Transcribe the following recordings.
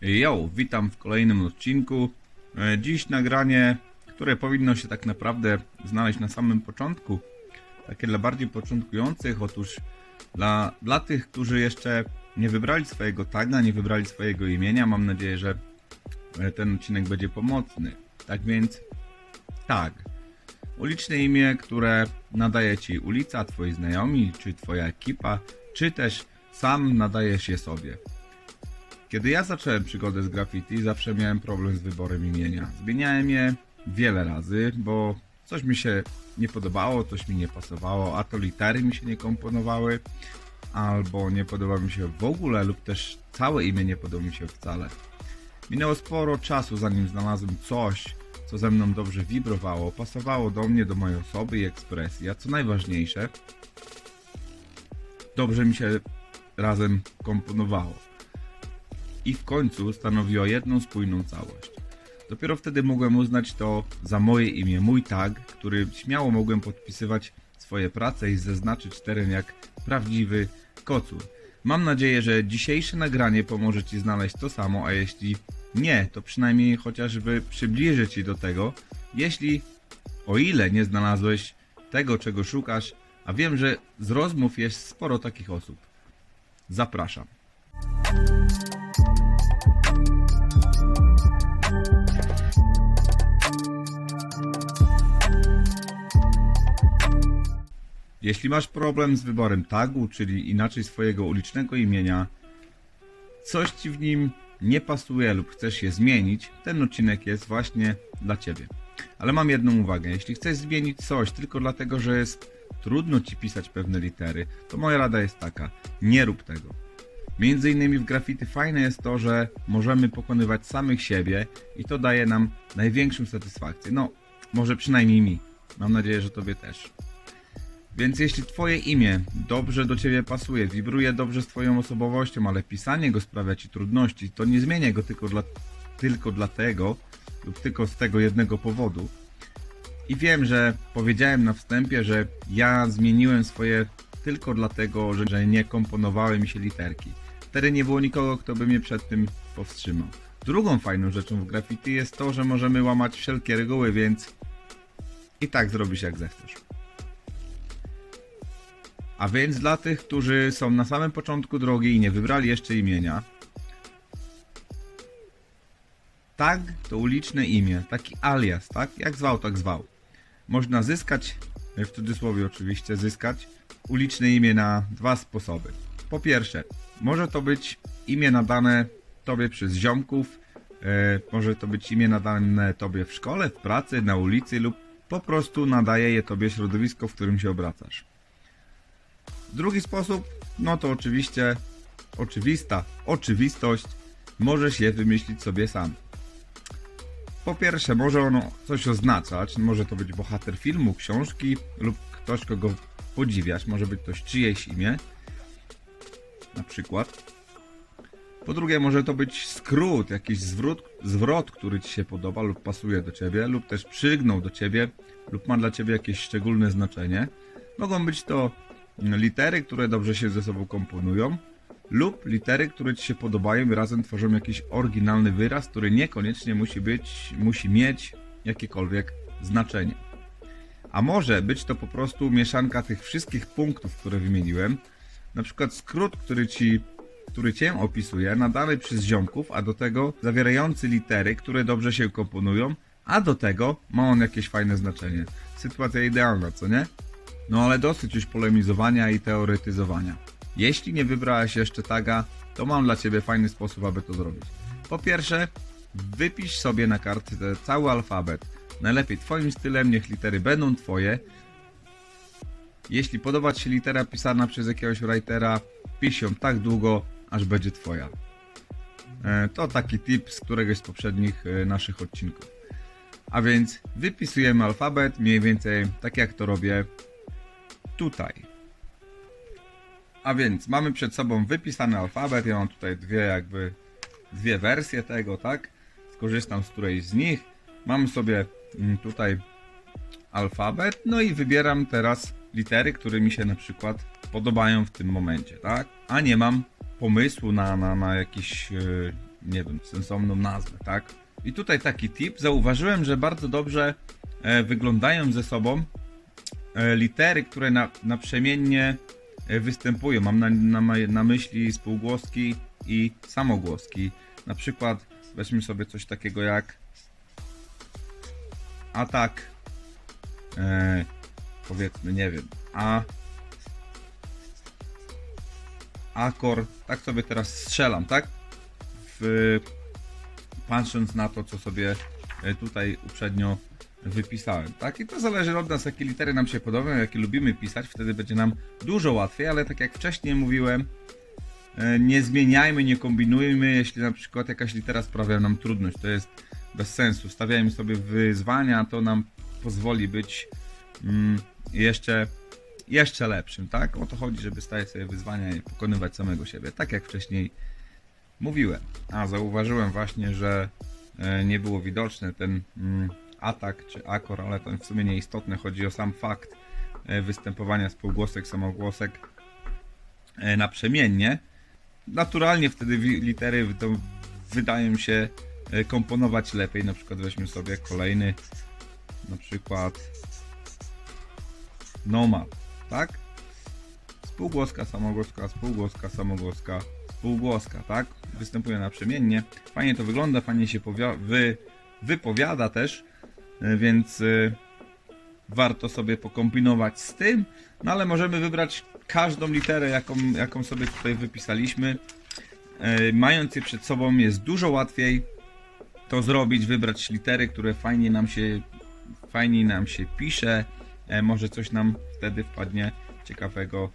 Yo, witam w kolejnym odcinku. E, Dziś nagranie, które powinno się tak naprawdę znaleźć na samym początku. Takie dla bardziej początkujących. Otóż dla, dla tych, którzy jeszcze nie wybrali swojego taga, nie wybrali swojego imienia, mam nadzieję, że e, ten odcinek będzie pomocny. Tak więc, tag. Uliczne imię, które nadaje ci ulica, twoi znajomi, czy twoja ekipa, czy też sam nadajesz je sobie. Kiedy ja zacząłem przygodę z graffiti, zawsze miałem problem z wyborem imienia. Zmieniałem je wiele razy, bo coś mi się nie podobało, coś mi nie pasowało, a to litery mi się nie komponowały, albo nie podoba mi się w ogóle, lub też całe imię nie podoba mi się wcale. Minęło sporo czasu, zanim znalazłem coś, co ze mną dobrze wibrowało, pasowało do mnie, do mojej osoby i ekspresji, a co najważniejsze, dobrze mi się razem komponowało i w końcu stanowiło jedną spójną całość. Dopiero wtedy mogłem uznać to za moje imię, mój tag, który śmiało mogłem podpisywać swoje prace i zaznaczyć teren jak prawdziwy kocur. Mam nadzieję, że dzisiejsze nagranie pomoże Ci znaleźć to samo, a jeśli nie, to przynajmniej chociażby przybliży Ci do tego, jeśli o ile nie znalazłeś tego, czego szukasz, a wiem, że z rozmów jest sporo takich osób. Zapraszam. Jeśli masz problem z wyborem tagu, czyli inaczej swojego ulicznego imienia, coś ci w nim nie pasuje lub chcesz je zmienić, ten odcinek jest właśnie dla ciebie. Ale mam jedną uwagę. Jeśli chcesz zmienić coś tylko dlatego, że jest trudno ci pisać pewne litery, to moja rada jest taka: nie rób tego. Między innymi w graffiti fajne jest to, że możemy pokonywać samych siebie i to daje nam największą satysfakcję. No, może przynajmniej mi. Mam nadzieję, że tobie też. Więc jeśli twoje imię dobrze do ciebie pasuje, wibruje dobrze z twoją osobowością, ale pisanie go sprawia ci trudności, to nie zmieniaj go tylko, dla, tylko dlatego lub tylko z tego jednego powodu. I wiem, że powiedziałem na wstępie, że ja zmieniłem swoje tylko dlatego, że, nie komponowały mi się literki. Wtedy nie było nikogo, kto by mnie przed tym powstrzymał. Drugą fajną rzeczą w graffiti jest to, że możemy łamać wszelkie reguły, więc i tak zrobisz jak zechcesz. A więc dla tych, którzy są na samym początku drogi i nie wybrali jeszcze imienia, tag to uliczne imię, taki alias, tak? Jak zwał, tak zwał. Można zyskać, w cudzysłowie oczywiście, zyskać uliczne imię na dwa sposoby. Po pierwsze, może to być imię nadane tobie przez ziomków, e, może to być imię nadane tobie w szkole, w pracy, na ulicy lub po prostu nadaje je tobie środowisko, w którym się obracasz. Drugi sposób, no to oczywiście oczywista oczywistość, możesz je wymyślić sobie sam. Po pierwsze, może ono coś oznaczać, może to być bohater filmu, książki lub ktoś, kogo podziwiasz, może być to czyjeś imię, na przykład. Po drugie, może to być skrót, jakiś zwrot, zwrot, który ci się podoba lub pasuje do ciebie, lub też przygnął do ciebie, lub ma dla ciebie jakieś szczególne znaczenie. Mogą być to litery, które dobrze się ze sobą komponują, lub litery, które ci się podobają i razem tworzą jakiś oryginalny wyraz, który niekoniecznie musi być, musi mieć jakiekolwiek znaczenie. A może być to po prostu mieszanka tych wszystkich punktów, które wymieniłem, na przykład skrót, który ci który cię opisuje, nadany przez ziomków, a do tego zawierający litery, które dobrze się komponują, a do tego ma on jakieś fajne znaczenie. Sytuacja idealna, co nie? No ale dosyć już polemizowania i teoretyzowania. Jeśli nie wybrałeś jeszcze taga, to mam dla Ciebie fajny sposób, aby to zrobić. Po pierwsze, wypisz sobie na kartce cały alfabet. Najlepiej Twoim stylem, niech litery będą Twoje. Jeśli podoba Ci się litera pisana przez jakiegoś writera, pisz ją tak długo, aż będzie Twoja. E, To taki tip z któregoś z poprzednich e, naszych odcinków. A więc wypisujemy alfabet mniej więcej tak jak to robię tutaj. A więc mamy przed sobą wypisany alfabet. Ja mam tutaj dwie jakby dwie wersje tego, tak? Skorzystam z którejś z nich. Mam sobie mm, tutaj alfabet, no i wybieram teraz litery, które mi się na przykład podobają w tym momencie, tak? A nie mam pomysłu na, na, na jakiś yy, nie wiem, sensowną nazwę, tak? I tutaj taki tip, zauważyłem, że bardzo dobrze e, wyglądają ze sobą litery, które na, naprzemiennie e, występują. Mam na, na, na myśli spółgłoski i samogłoski. Na przykład weźmy sobie coś takiego jak atak, e, powiedzmy, nie wiem, a akor, tak sobie teraz strzelam, tak? W, patrząc na to, co sobie e, tutaj uprzednio wypisałem, tak? I to zależy od nas, jakie litery nam się podobają, jakie lubimy pisać, wtedy będzie nam dużo łatwiej, ale tak jak wcześniej mówiłem, e, nie zmieniajmy, nie kombinujmy, jeśli na przykład jakaś litera sprawia nam trudność, to jest bez sensu. Stawiajmy sobie wyzwania, to nam pozwoli być mm, jeszcze, jeszcze lepszym, tak? O to chodzi, żeby stawiać sobie wyzwania i pokonywać samego siebie, tak jak wcześniej mówiłem. A zauważyłem właśnie, że e, nie było widoczny ten mm, atak czy akor, ale to w sumie nieistotne. Chodzi o sam fakt e, występowania spółgłosek, samogłosek e, naprzemiennie. Naturalnie wtedy litery wydają się e, komponować lepiej. Na przykład weźmy sobie kolejny, na przykład nomad, tak? Spółgłoska, samogłoska, spółgłoska, samogłoska, spółgłoska, tak? Występuje naprzemiennie. Fajnie to wygląda, fajnie się wy- wypowiada też, więc e, warto sobie pokombinować z tym, no ale możemy wybrać każdą literę, jaką, jaką sobie tutaj wypisaliśmy. E, Mając je przed sobą jest dużo łatwiej to zrobić, wybrać litery, które fajnie nam się, fajnie nam się pisze, e, może coś nam wtedy wpadnie ciekawego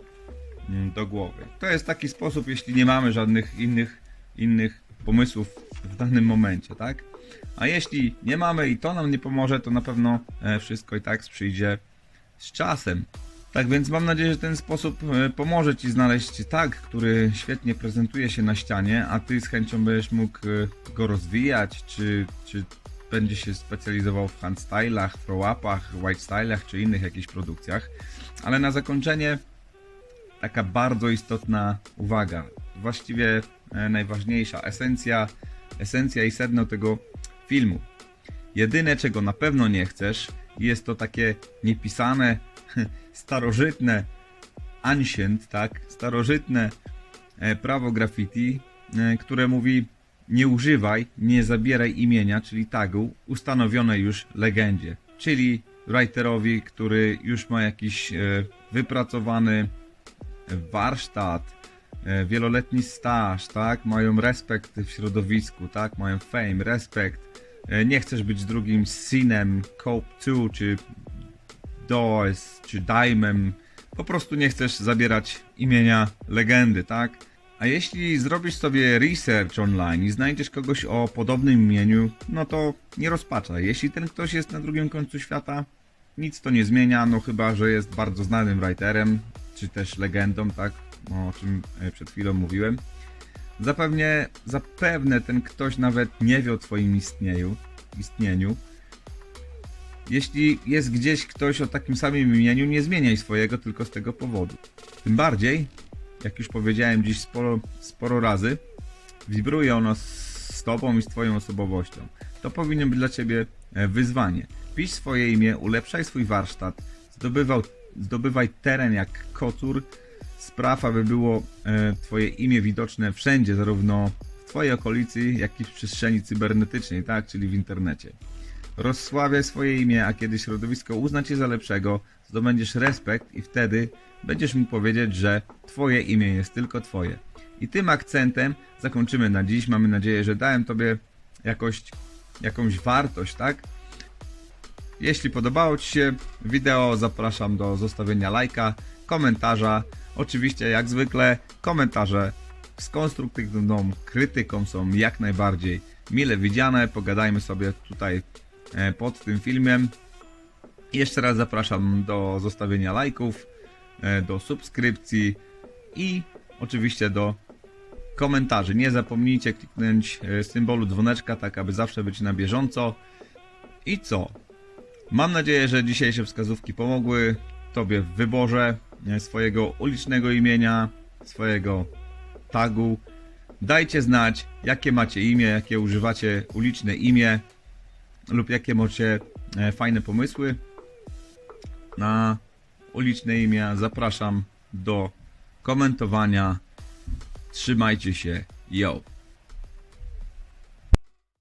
mm, do głowy. To jest taki sposób, jeśli nie mamy żadnych innych, innych pomysłów w danym momencie, tak? A jeśli nie mamy i to nam nie pomoże, to na pewno e, wszystko i tak przyjdzie z czasem. Tak więc mam nadzieję, że ten sposób e, pomoże Ci znaleźć tag, który świetnie prezentuje się na ścianie, a Ty z chęcią będziesz mógł e, go rozwijać, czy, czy będzie się specjalizował w handstylach, throw-upach, white-stylach, czy innych jakichś produkcjach. Ale na zakończenie taka bardzo istotna uwaga, właściwie najważniejsza esencja, esencja i sedno tego filmu. Jedyne, czego na pewno nie chcesz, jest to takie niepisane, starożytne ancient, tak, starożytne e, prawo graffiti, e, które mówi nie używaj, nie zabieraj imienia, czyli tagu, ustanowionej już legendzie, czyli writerowi, który już ma jakiś e, wypracowany warsztat, wieloletni staż, tak? Mają respekt w środowisku, tak? Mają fame, respekt. E, Nie chcesz być drugim Sinem, Cope 2 czy Doors czy Daimem. Po prostu nie chcesz zabierać imienia legendy, tak? A jeśli zrobisz sobie research online i znajdziesz kogoś o podobnym imieniu, no to nie rozpaczaj. Jeśli ten ktoś jest na drugim końcu świata, nic to nie zmienia, no chyba, że jest bardzo znanym writerem, czy też legendą, tak? O czym e, przed chwilą mówiłem. Zapewne, zapewne ten ktoś nawet nie wie o twoim istnieniu, istnieniu. Jeśli jest gdzieś ktoś o takim samym imieniu, nie zmieniaj swojego tylko z tego powodu. Tym bardziej, jak już powiedziałem dziś sporo, sporo razy, wibruje ono z, z tobą i z twoją osobowością. To powinno być dla ciebie e, wyzwanie. Pisz swoje imię, ulepszaj swój warsztat, zdobywał, zdobywaj teren jak kocur, spraw, aby było e, twoje imię widoczne wszędzie, zarówno w twojej okolicy, jak i w przestrzeni cybernetycznej, tak, czyli w internecie. Rozsławiaj swoje imię, a kiedy środowisko uzna cię za lepszego, zdobędziesz respekt i wtedy będziesz mógł powiedzieć, że twoje imię jest tylko twoje. I tym akcentem zakończymy na dziś. Mamy nadzieję, że dałem tobie jakoś, jakąś wartość, tak? Jeśli podobało Ci się wideo, zapraszam do zostawienia lajka, komentarza. Oczywiście, jak zwykle, komentarze z konstruktywną krytyką są jak najbardziej mile widziane. Pogadajmy sobie tutaj e, pod tym filmem. Jeszcze raz zapraszam do zostawienia lajków, e, do subskrypcji i oczywiście do komentarzy. Nie zapomnijcie kliknąć e, symbolu dzwoneczka, tak aby zawsze być na bieżąco. I co? Mam nadzieję, że dzisiejsze wskazówki pomogły Tobie w wyborze swojego ulicznego imienia, swojego tagu. Dajcie znać, jakie macie imię, jakie używacie uliczne imię lub jakie macie e, fajne pomysły na uliczne imię. Zapraszam do komentowania. Trzymajcie się. Yo!